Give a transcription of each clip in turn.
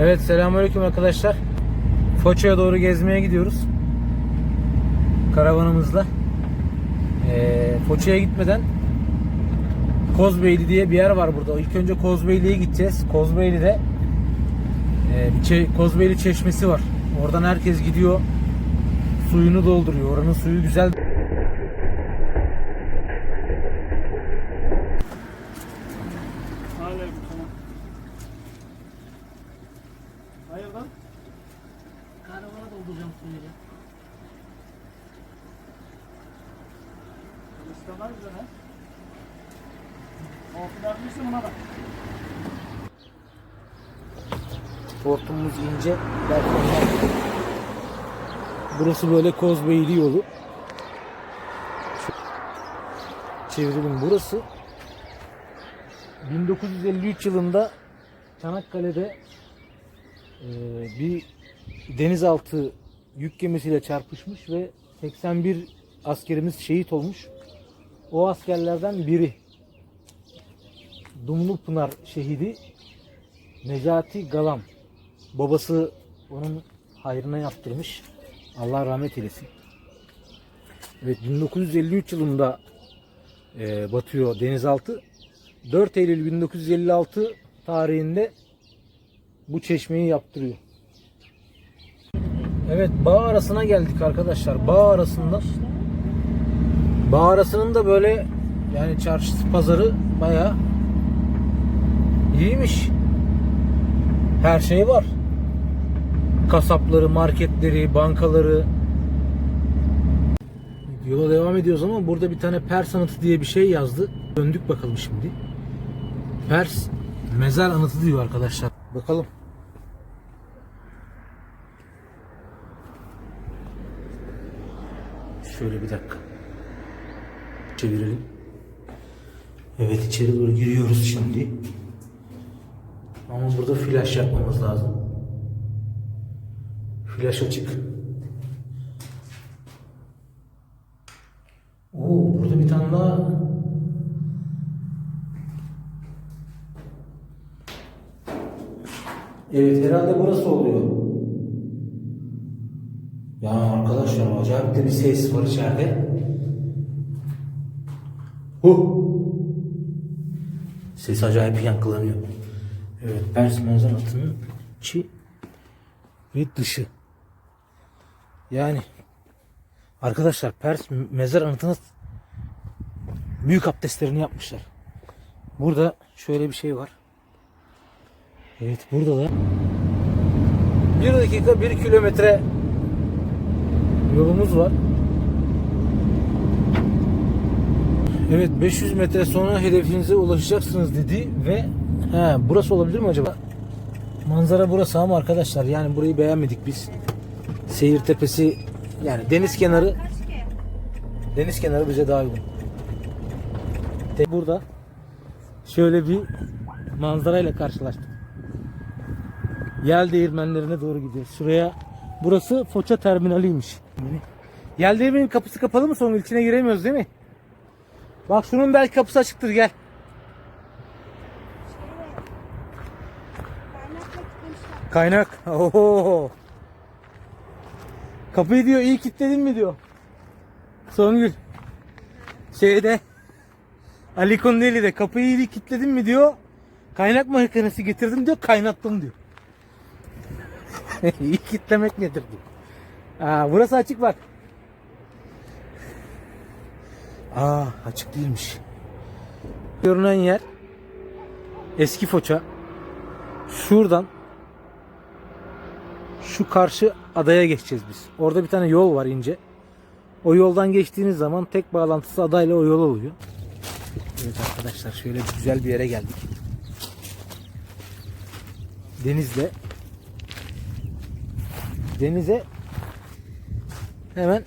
Evet selamünaleyküm arkadaşlar. Foça'ya doğru gezmeye gidiyoruz. Karavanımızla. Ee, Foça'ya gitmeden Kozbeyli diye bir yer var burada. İlk önce Kozbeyli'ye gideceğiz. Kozbeyli'de e, Kozbeyli çeşmesi var. Oradan herkes gidiyor. Suyunu dolduruyor. Oranın suyu güzel. İstemez bize ne? O kadar değilse buna bak. Hortumumuz ince. Burası böyle Kozbeyli yolu. Çevirelim burası. 1953 yılında Çanakkale'de e, bir denizaltı yük gemisiyle çarpışmış ve 81 askerimiz şehit olmuş. O askerlerden biri Dumlupınar şehidi Necati Galam. Babası onun hayrına yaptırmış. Allah rahmet eylesin. Evet 1953 yılında e, batıyor denizaltı. 4 Eylül 1956 tarihinde bu çeşmeyi yaptırıyor. Evet bağ arasına geldik arkadaşlar. Bağ arasında bağ arasının da böyle yani çarşısı pazarı bayağı iyiymiş. Her şey var. Kasapları, marketleri, bankaları. Yola devam ediyoruz ama burada bir tane Pers anıtı diye bir şey yazdı. Döndük bakalım şimdi. Pers mezar anıtı diyor arkadaşlar. Bakalım. Şöyle bir dakika. Çevirelim. Evet içeri doğru giriyoruz şimdi. Ama burada flash yapmamız lazım. Flash açık. Oo, burada bir tane daha Evet herhalde burası oluyor. Ya arkadaşlar acayip de bir ses var içeride. Huh. Ses acayip yankılanıyor. Evet Pers manzaratının içi ve dışı. Yani arkadaşlar Pers mezar anıtına büyük abdestlerini yapmışlar. Burada şöyle bir şey var. Evet burada da bir dakika bir kilometre yolumuz var. Evet 500 metre sonra hedefinize ulaşacaksınız dedi ve he, burası olabilir mi acaba? Manzara burası ama arkadaşlar yani burayı beğenmedik biz. Seyir tepesi yani deniz kenarı deniz kenarı bize daha uygun. Burada şöyle bir manzarayla karşılaştık. Yel değirmenlerine doğru gidiyoruz. Şuraya burası Foça terminaliymiş. Yel değirmenin kapısı kapalı mı son içine giremiyoruz değil mi? Bak şunun belki kapısı açıktır gel. Kaynak. Oho. Kapıyı diyor iyi kilitledin mi diyor. Songül. Şeyde Ali Kondeli'de kapıyı iyi kilitledin mi diyor. Kaynak makinesi getirdim diyor kaynattım diyor. iyi kilitlemek nedir diyor. Aa, burası açık bak. Aa açık değilmiş. Görünen yer eski Foça. Şuradan şu karşı adaya geçeceğiz biz. Orada bir tane yol var ince. O yoldan geçtiğiniz zaman tek bağlantısı adayla o yol oluyor. Evet arkadaşlar şöyle güzel bir yere geldik. Denizle denize hemen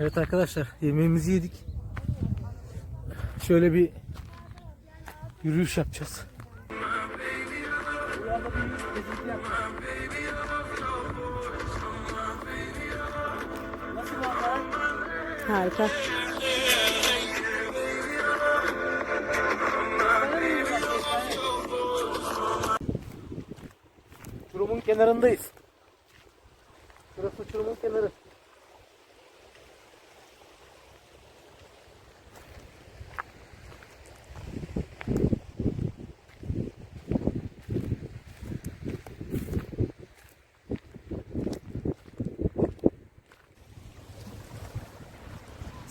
Evet arkadaşlar yemeğimizi yedik. Şöyle bir yürüyüş yapacağız. Harika. Uçurumun kenarındayız. Burası uçurumun kenarı.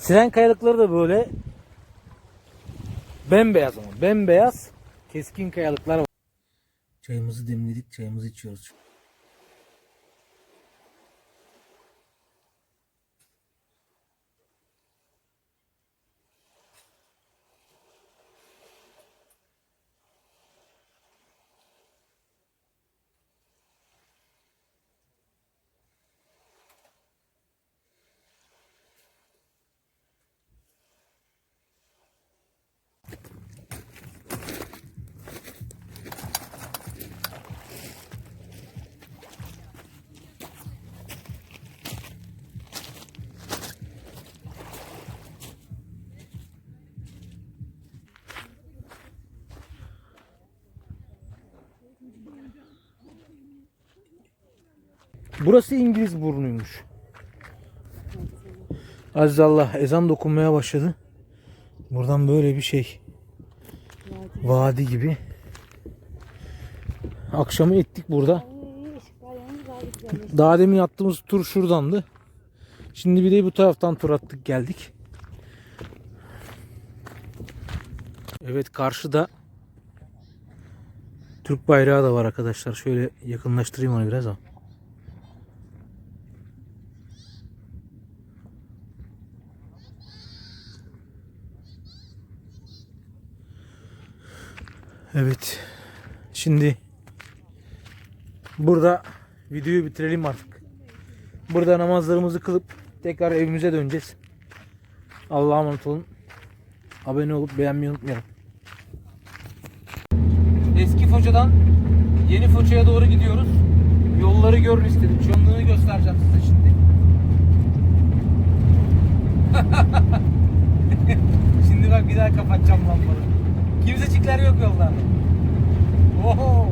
Siren kayalıkları da böyle bembeyaz ama bembeyaz keskin kayalıklar var. Çayımızı demledik, çayımızı içiyoruz. Burası İngiliz burnuymuş. Aziz Allah ezan dokunmaya başladı. Buradan böyle bir şey. Vadi gibi. Akşamı ettik burada. Daha demin attığımız tur şuradandı. Şimdi bir de bu taraftan tur attık geldik. Evet karşıda Türk bayrağı da var arkadaşlar. Şöyle yakınlaştırayım onu biraz ama. Evet. Şimdi burada videoyu bitirelim artık. Burada namazlarımızı kılıp tekrar evimize döneceğiz. Allah'a emanet olun. Abone olup beğenmeyi unutmayalım. Eski Foça'dan yeni Foça'ya doğru gidiyoruz. Yolları görün istedim. Çömlüğünü göstereceğim size şimdi. şimdi bak bir daha kapatacağım lambaları. Kimsecikler yok yolda. Oho.